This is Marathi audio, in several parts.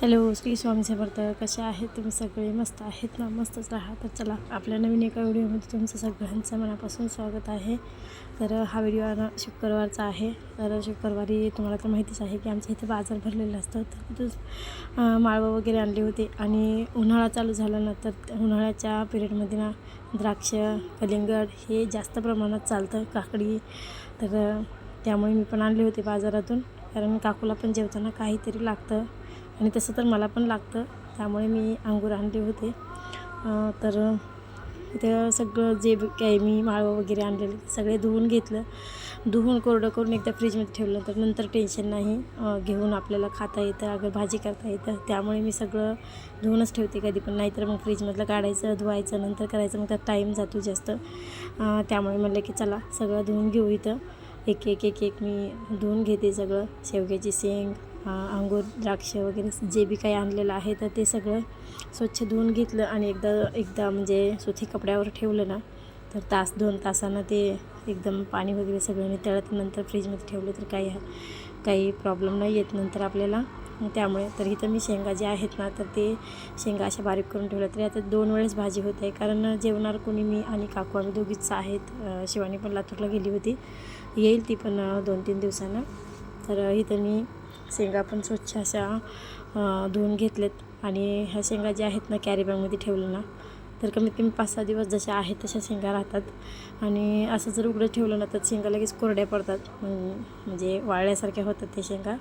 हॅलो श्री स्वामी समर्थ. कसे आहेत तुम्ही सगळे? मस्त आहेत ना? मस्तच राहा. तर चला आपल्या नवीन एका व्हिडिओमध्ये तुमचं सगळ्यांचं मनापासून स्वागत आहे. तर हा व्हिडिओ शुक्रवारचा आहे. तर शुक्रवारी तुम्हाला तर माहितीच आहे की आमच्या इथे बाजार भरलेलं असतं. तर तिथंच माळवं वगैरे आणले होते. आणि उन्हाळा चालू झाला ना तर उन्हाळ्याच्या पिरियडमध्ये ना द्राक्ष कलिंगड हे जास्त प्रमाणात चालतं काकडी. तर त्यामुळे मी पण आणले होते बाजारातून. कारण काकूला पण जेवताना काहीतरी लागतं. आणि तसं तर मला पण लागतं. त्यामुळे मी अंगूर आणले होते. तर इथे सगळं जे काही मी माळवं वगैरे आणलेले सगळे धुवून घेतलं. धुवून कोरडं करून एकदा फ्रीजमध्ये ठेवलं तर नंतर टेन्शन नाही. घेऊन आपल्याला खाता येतं अगर भाजी करता येतं. त्यामुळे मी सगळं धुवूनच ठेवते कधी पण. नाहीतर मग फ्रीजमधलं काढायचं धुवायचं नंतर करायचं. मग त्यात टाईम जातो जास्त. त्यामुळे म्हणलं की चला सगळं धुवून घेऊ इथं. एक एक एक एक मी धुवून घेते सगळं. शेवग्याची शेंग अंगूर द्राक्ष वगैरे जे बी काही आणलेलं आहे तर ते सगळं स्वच्छ धुवून घेतलं आणि एकदा एकदा म्हणजे सुती कपड्यावर ठेवलं ना तर तास दोन तासानं ते एकदम पाणी वगैरे सगळं नितळत नंतर फ्रीजमध्ये ठेवलं तर काही काही प्रॉब्लेम नाही येत नंतर आपल्याला. त्यामुळे तर इथं मी शेंगा जे आहेत ना तर ते शेंगा अशा बारीक करून ठेवल्या तरी आता दोन वेळेस भाजी होते. कारण जेवणार कोणी मी आणि काकू आम्ही दोघीच आहेत. शिवानी पण लातूरला गेली होती. येईल ती पण दोन तीन दिवसानं. तर इथं मी शेंगा पण स्वच्छ अशा धुवून घेतलेत. आणि ह्या शेंगा ज्या आहेत ना कॅरीबॅगमध्ये ठेवलं ना तर कमीत कमी पाच सहा दिवस जशा आहेत तशा शेंगा राहतात. आणि असं जर उघडं ठेवलं ना तर शेंगा लगेच कोरड्या पडतात. म्हणजे वाळल्यासारख्या होतात त्या शेंगा.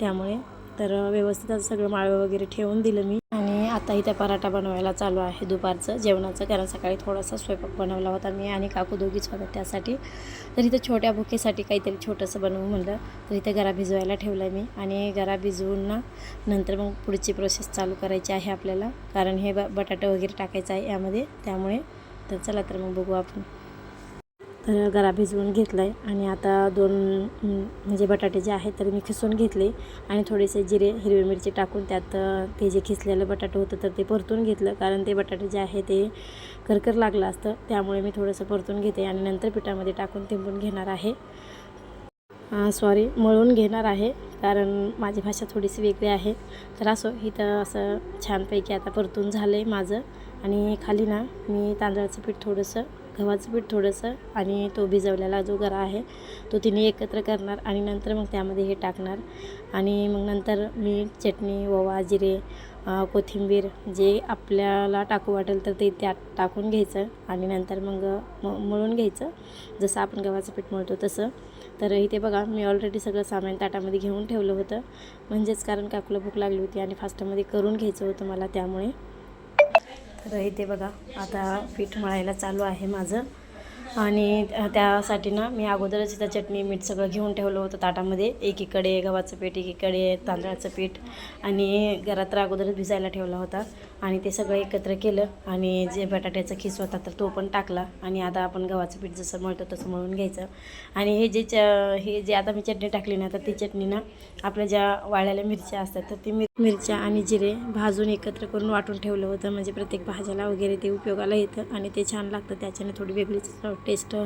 त्यामुळे तर व्यवस्थित असं सगळं माळवं वगैरे ठेवून दिलं मी. आणि आता इथं पराठा बनवायला चालू आहे दुपारचं. जेवणाचं कारण सकाळी थोडासा स्वयंपाक बनवला होता मी आणि काकू दोघीच होता त्यासाठी. तर इथं छोट्या भुकेसाठी काहीतरी छोटंसं बनवू म्हणलं. तर इथं गरा भिजवायला ठेवलं आहे मी आणि गरा भिजवून ना नंतर मग पुढची प्रोसेस चालू करायची आहे आपल्याला. कारण हे ब बटाटे वगैरे टाकायचं आहे यामध्ये. त्यामुळे तर चला तर मग बघू आपण. तर गरा भिजवून घेतला आहे आणि आता दोन म्हणजे बटाटे जे आहेत तर मी खिसून घेतले. आणि थोडेसे जिरे हिरवी मिरची टाकून त्यात ते जे खिसलेलं बटाटं होतं तर ते परतून घेतलं. कारण ते बटाटे जे आहे ते करकर लागलं असतं. त्यामुळे मी थोडंसं परतून घेते आणि नंतर पिठामध्ये टाकून तिंबून घेणार आहे. सॉरी मळून घेणार आहे. कारण माझी भाषा थोडीशी वेगळी आहे. तर असो इथं असं छानपैकी आता परतून झालं आहे माझं. आणि खाली ना मी तांदळाचं पीठ थोडंसं गव्हाचं पीठ थोडंसं आणि तो भिजवलेला जो गरा आहे तो तिने एकत्र करणार आणि नंतर मग त्यामध्ये हे टाकणार. आणि मग नंतर मीठ चटणी ओवा जिरे कोथिंबीर जे आपल्याला टाकू वाटेल तर ते त्यात टाकून घ्यायचं आणि नंतर मग म मळून घ्यायचं. जसं आपण गव्हाचं पीठ मळतो तसं. तर इथे बघा मी ऑलरेडी सगळं सामान ताटामध्ये घेऊन ठेवलं होतं. म्हणजेच कारण काकूला भूक लागली होती आणि फास्टमध्ये करून घ्यायचं होतं मला त्यामुळे. तर इथे बघा आता पीठ मळायला चालू आहे माझं. आणि त्यासाठी ना मी अगोदरच इथं चटणी मीठ सगळं घेऊन ठेवलं होतं ताटामध्ये. एकीकडे गव्हाचं पीठ एकीकडे तांदळाचं पीठ. आणि घरात तर अगोदरच भिजायला ठेवला होता. आणि ते सगळं एकत्र केलं आणि जे बटाट्याचा खिस होता तर तो पण टाकला आणि आता आपण गव्हाचं पीठ जसं मळतो तसं मळून घ्यायचं. आणि हे जे च हे जे आता मी चटणी टाकली ना तर ती चटणी ना आपल्या ज्या वाळलेल्या मिरच्या असतात तर ती मिर मिरच्या आणि जिरे भाजून एकत्र करून वाटून ठेवलं होतं. म्हणजे प्रत्येक भाज्याला वगैरे ते उपयोगाला येतं आणि ते छान लागतं. त्याच्याने थोडी वेगळीच टेस्ट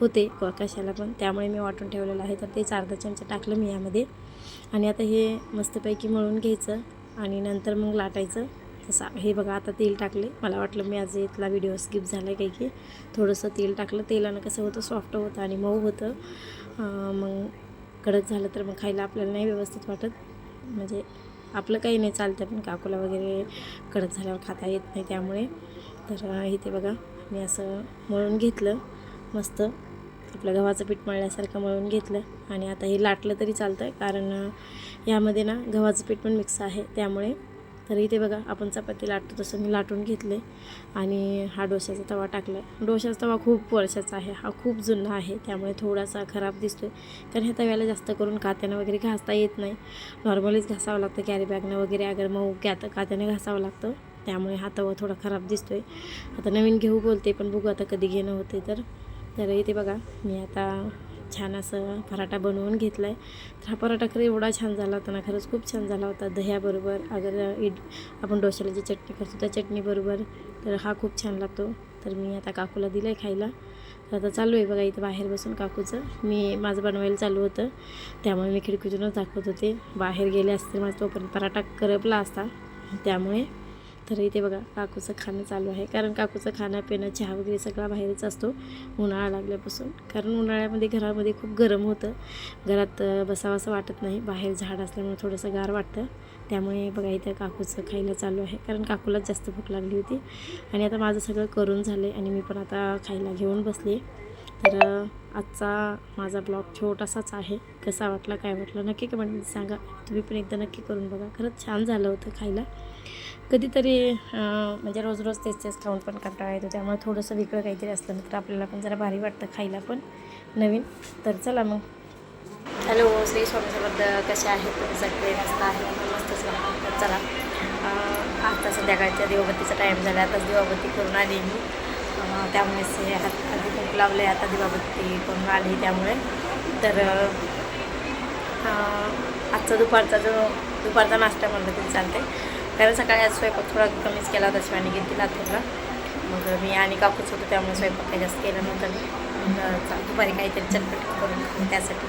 होते कशाला पण. त्यामुळे मी वाटून ठेवलेलं आहे. तर तेच अर्धा चमचा टाकलं मी यामध्ये. आणि आता हे मस्तपैकी मळून घ्यायचं आणि नंतर मग लाटायचं. तसा हे बघा आता तेल टाकले. मला वाटलं मी आज इथला व्हिडिओ स्किप झाला आहे काही की. थोडंसं तेल टाकलं. तेलानं कसं होतं सॉफ्ट होतं आणि मऊ होतं. मग कडक झालं तर मग खायला आपल्याला नाही व्यवस्थित वाटत. म्हणजे आपलं काही नाही चालतं पण काकूला वगैरे कडक झाल्यावर खाता येत नाही त्यामुळे. तर इथे बघा. मी असं मळून घेतलं. मस्त. आपलं गव्हाचं पीठ मळल्यासारखं मळून घेतलं. आणि आता हे लाटलं तरी चालतं कारण यामध्ये ना गव्हाचं पीठ पण मिक्स आहे. त्यामुळे तर इथे बघा आपण चपाती लाटतो तसं मी लाटून घेतले आणि हा डोशाचा तवा टाकला डोशाचा तवा खूप वर्षाचा आहे. हा खूप जुना आहे. त्यामुळे थोडासा खराब दिसतो आहे कारण ह्या तव्याला जास्त करून कात्यानं वगैरे घासता येत नाही. नॉर्मलीच घासावं लागतं कॅरी बॅगनं वगैरे. अगर मग कॅत कात्यानं घासावं लागतं. त्यामुळे हा तवा थोडा खराब दिसतो आहे आता नवीन घेऊ बोलते पण बघू आता कधी घेणं होते तर. तर इथे बघा मी आता छान असं पराठा बनवून घेतला आहे तर हा पराठा खरं एवढा छान झाला होता ना खरंच खूप छान झाला होता. दह्याबरोबर अगर इड आपण डोशाला जी चटणी करतो त्या चटणीबरोबर तर हा खूप छान लागतो. तर मी आता काकूला दिलं आहे खायला. तर आता चालू आहे बघा इथं बाहेर बसून काकूचं. मी माझं बनवायला चालू होतं. त्यामुळे मी खिडकीतूनच दाखवत होते. बाहेर गेले असते माझा तोपर्यंत पराठा करपला असता. त्यामुळे तर इथे बघा काकूचं खाणं चालू आहे. कारण काकूचं खाणं पिणं चहा वगैरे सगळा बाहेरच असतो उन्हाळा लागल्यापासून. कारण उन्हाळ्यामध्ये घरामध्ये खूप गरम होतं. घरात अं, बसावं असं वाटत नाही. बाहेर झाड असल्यामुळे थोडंसं गार वाटतं. त्यामुळे बघा इथं काकूचं खायला चालू आहे. कारण काकूलाच जास्त भूक लागली होती. आणि आता माझं सगळं करून झालं आणि मी पण आता खायला घेऊन बसले तर आजचा माझा ब्लॉग छोटासाच आहे. कसा वाटला काय वाटलं नक्की कमेंटमध्ये सांगा. तुम्ही पण एकदा नक्की करून बघा. खरंच छान झालं होतं खायला. कधीतरी म्हणजे रोज रोज तेच तेच खाऊन पण कंटाळा येतो. त्यामुळे थोडंसं वेगळं काहीतरी असलं तर आपल्याला पण जरा भारी वाटतं खायला पण. नवीन. तर चला मग. हॅलो श्री स्वामी समर्थ. कसे आहेत? तुम्ही सगळे मस्त आहे मस्तच तर चला. आता संध्याकाळच्या दिवाबत्तीचा टाईम झाला. आताच दिवाबत्ती करून आली मी. त्यामुळेच हे आधी खूप लावले आता दिवाबत्ती करून आली त्यामुळे. तर आजचा दुपारचा जो दुपारचा नाश्ता म्हणलं तरी चालते कारण सकाळी आज स्वयंपाक थोडा कमीच केला होता शिवाने गेली लातूरला मग मी आणि काकूच होतो त्यामुळे स्वयंपाक काही जास्त केला नव्हता मी. दुपारी काहीतरी चटपट करून त्यासाठी.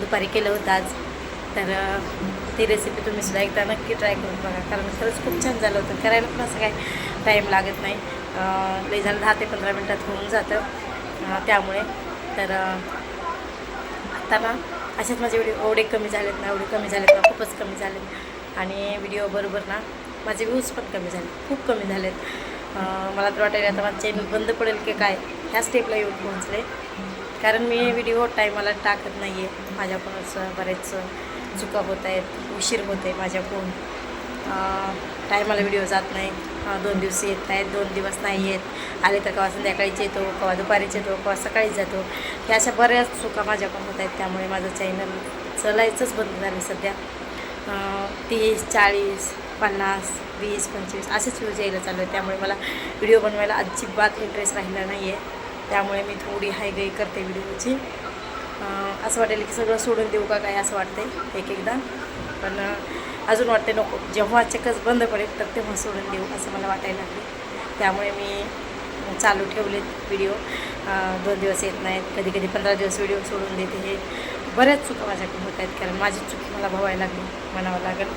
दुपारी केलं होतं आज. तर ती रेसिपी तुम्ही सुद्धा एकदा नक्की ट्राय करून बघा कारण खरंच खूप छान झालं होतं. करायला पण असं काय टाईम लागत नाही. लई झालं दहा ते पंधरा मिनटात होऊन जातं. त्यामुळे. तर आता ना असेच माझे एवढे एवढे कमी झालेत ना एवढे कमी झालेत ना खूपच कमी झालेत. आणि व्हिडिओ बरोबर ना माझे व्ह्यूज पण कमी झाले खूप कमी झालेत. मला तर वाटेल आता माझं चॅनल बंद पडेल की काय? ह्या स्टेपला येऊन पोहोचले. कारण मी व्हिडिओ टायमाला टाकत नाही आहे माझ्याकडूनच बरेच चुका होत आहेत उशीर होत आहे माझ्याकडून टायमाला व्हिडिओ जात नाही. दोन दिवस येत नाहीत दोन दिवस नाही येत. आले तर केव्हा संध्याकाळीच येतो केव्हा दुपारीच येतो केव्हा सकाळीच जातो. ह्या अशा बऱ्याच चुका माझ्याकडून होत आहेत. त्यामुळे माझं चॅनल चलायचंच बंद झालं सध्या. तीस चाळीस पन्नास वीस पंचवीस असेच व्ह्यूज यायला चालू आहे. त्यामुळे मला व्हिडिओ बनवायला अजिबात इंटरेस्ट राहिला नाही आहे त्यामुळे मी थोडी हायगाई करते व्हिडिओची. असं वाटेल की सगळं सोडून देऊ का काय असं वाटतंय एक एकदा पण अजून वाटते नको. जेव्हा चक्कच बंद पडेल तर तेव्हा सोडून देऊ असं मला वाटायला लागले त्यामुळे मी चालू ठेवलेत व्हिडिओ. दोन दिवस येत नाहीत. कधी कधी पंधरा दिवस व्हिडिओ सोडून देते हे. बऱ्याच चुका माझ्याकडून होत आहेत कारण माझी चुकी मला भवायला लागली म्हणावं लागेल.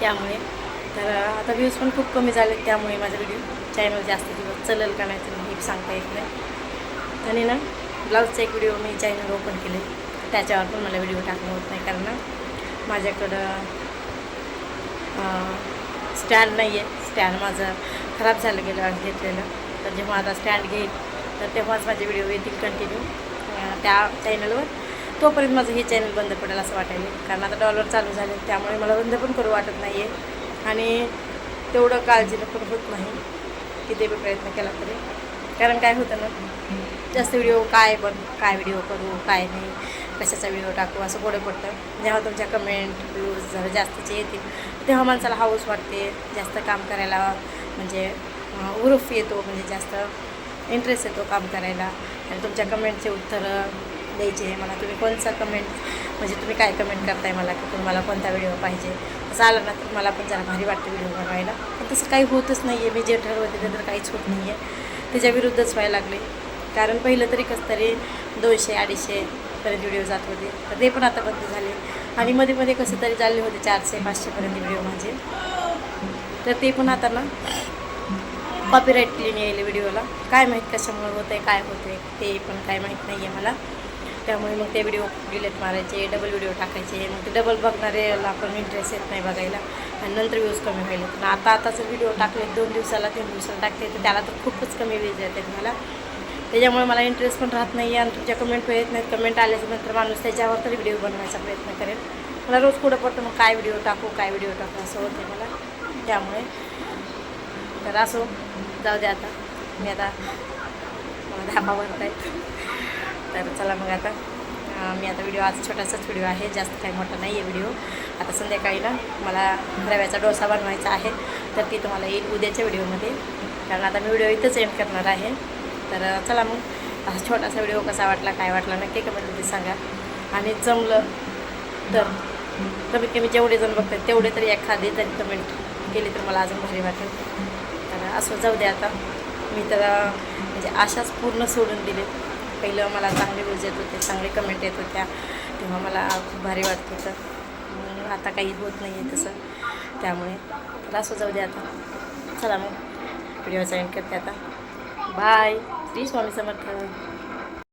त्यामुळे तर आता व्ह्यूज पण खूप कमी झाले त्यामुळे माझा व्हिडिओ चॅनल जास्त दिवस चलेल का नाही तर हे सांगता येत नाही. आणि ना ब्लाऊजचा एक व्हिडिओ मी चॅनल ओपन केले त्याच्यावर पण मला व्हिडिओ टाकणं होत नाही कारण ना माझ्याकडं स्टँड नाही आहे स्टँड माझं खराब झालं गेलं घेतलेलं. तर जेव्हा आता स्टँड घेईल तर तेव्हाच माझे व्हिडिओ येतील कंटिन्यू त्या चॅनलवर तोपर्यंत माझं हे चॅनल बंद पडेल असं वाटायला कारण आता डॉलर चालू झाले त्यामुळे मला बंद पण करू वाटत नाही आहे आणि तेवढं काळजीनं पण होत नाही किती पण प्रयत्न केला तरी. कारण काय होतं ना जास्त व्हिडिओ काय पण काय व्हिडिओ करू काय नाही कशाचा व्हिडिओ टाकू असं पुढे पडतं. जेव्हा तुमच्या कमेंट व्ह्यूज जरा जास्तचे येतील तेव्हा माणसाला हाऊस वाटते जास्त काम करायला म्हणजे उरुफ उरूफ येतो म्हणजे जास्त इंटरेस्ट येतो काम करायला. आणि तुमच्या कमेंटचे उत्तरं द्यायचे मला तुम्ही कोणचा कमेंट म्हणजे तुम्ही काय कमेंट करताय मला की तुम्हाला कोणता व्हिडिओ पाहिजे? असं आलं ना तर मला पण जरा भारी वाटतं व्हिडिओ बनवायला. पण तसं काही होतच नाही आहे मी जे ठरवते ते तर काहीच होत नाही आहे त्याच्या विरुद्धच व्हायला लागले. कारण पहिलं तरी कसं तरी दोनशे अडीचशेपर्यंत व्हिडिओ जात होते. तर ते पण आता बंद झाले. आणि मध्ये मध्ये कसं तरी चालले होते चारशे पाचशेपर्यंत व्हिडिओ माझे. तर ते पण आता ना कॉपीराईट क्लीन यायले व्हिडिओला काय माहीत कशामुळे होतं आहे काय होतं आहे ते पण काय माहीत नाही आहे मला. त्यामुळे मग ते व्हिडिओ डिलीट मारायचे डबल व्हिडिओ टाकायचे. मग ते डबल बघणारेला पण इंटरेस्ट येत नाही बघायला. आणि नंतर व्ह्यूज कमी व्हायला. पण आता आता जर व्हिडिओ टाकले दोन दिवसाला तीन दिवसाला टाकले तर त्याला तर खूपच कमी व्ह्यूज येतात मला. त्याच्यामुळे मला इंटरेस्ट पण राहत नाही आणि तुमच्या कमेंट येत नाहीत. कमेंट आल्याच्यानंतर माणूस त्याच्यावर तरी व्हिडिओ बनवायचा प्रयत्न करेल. मला रोज कुठं पडतं मग काय व्हिडिओ टाकू काय व्हिडिओ टाकू असं होतं मला. त्यामुळे तर असो जाऊ दे आता. मी आता मला धापा आहेत तर चला मग आता मी आता व्हिडिओ आज छोटासाच व्हिडिओ आहे जास्त काही मोठा नाही आहे व्हिडिओ आता संध्याकाळी ना मला रव्याचा डोसा बनवायचा आहे तर ती तुम्हाला येईल उद्याच्या व्हिडिओमध्ये कारण आता मी व्हिडिओ इथंच एंड करणार आहे. तर चला मग असा छोटासा व्हिडिओ कसा वाटला काय वाटला नक्की कमेंटमध्ये सांगा. आणि जमलं तर कमीत कमी जेवढे जण बघतात तेवढे तरी एखादी तरी कमेंट केली तर मला अजून भारी वाटेल. तर असं जाऊ दे आता. मी तर म्हणजे आशाच पूर्ण सोडून दिले पहिलं मला चांगले व्ह्यूज येत होते चांगले कमेंट येत होत्या. तेव्हा मला खूप भारी वाटत होतं. मग आता काही होत नाही आहे तसं. त्यामुळे त्रास असं जाऊ दे आता. चला मग. व्हिडिओचा एंड करते आता. बाय श्री स्वामी समर्थ.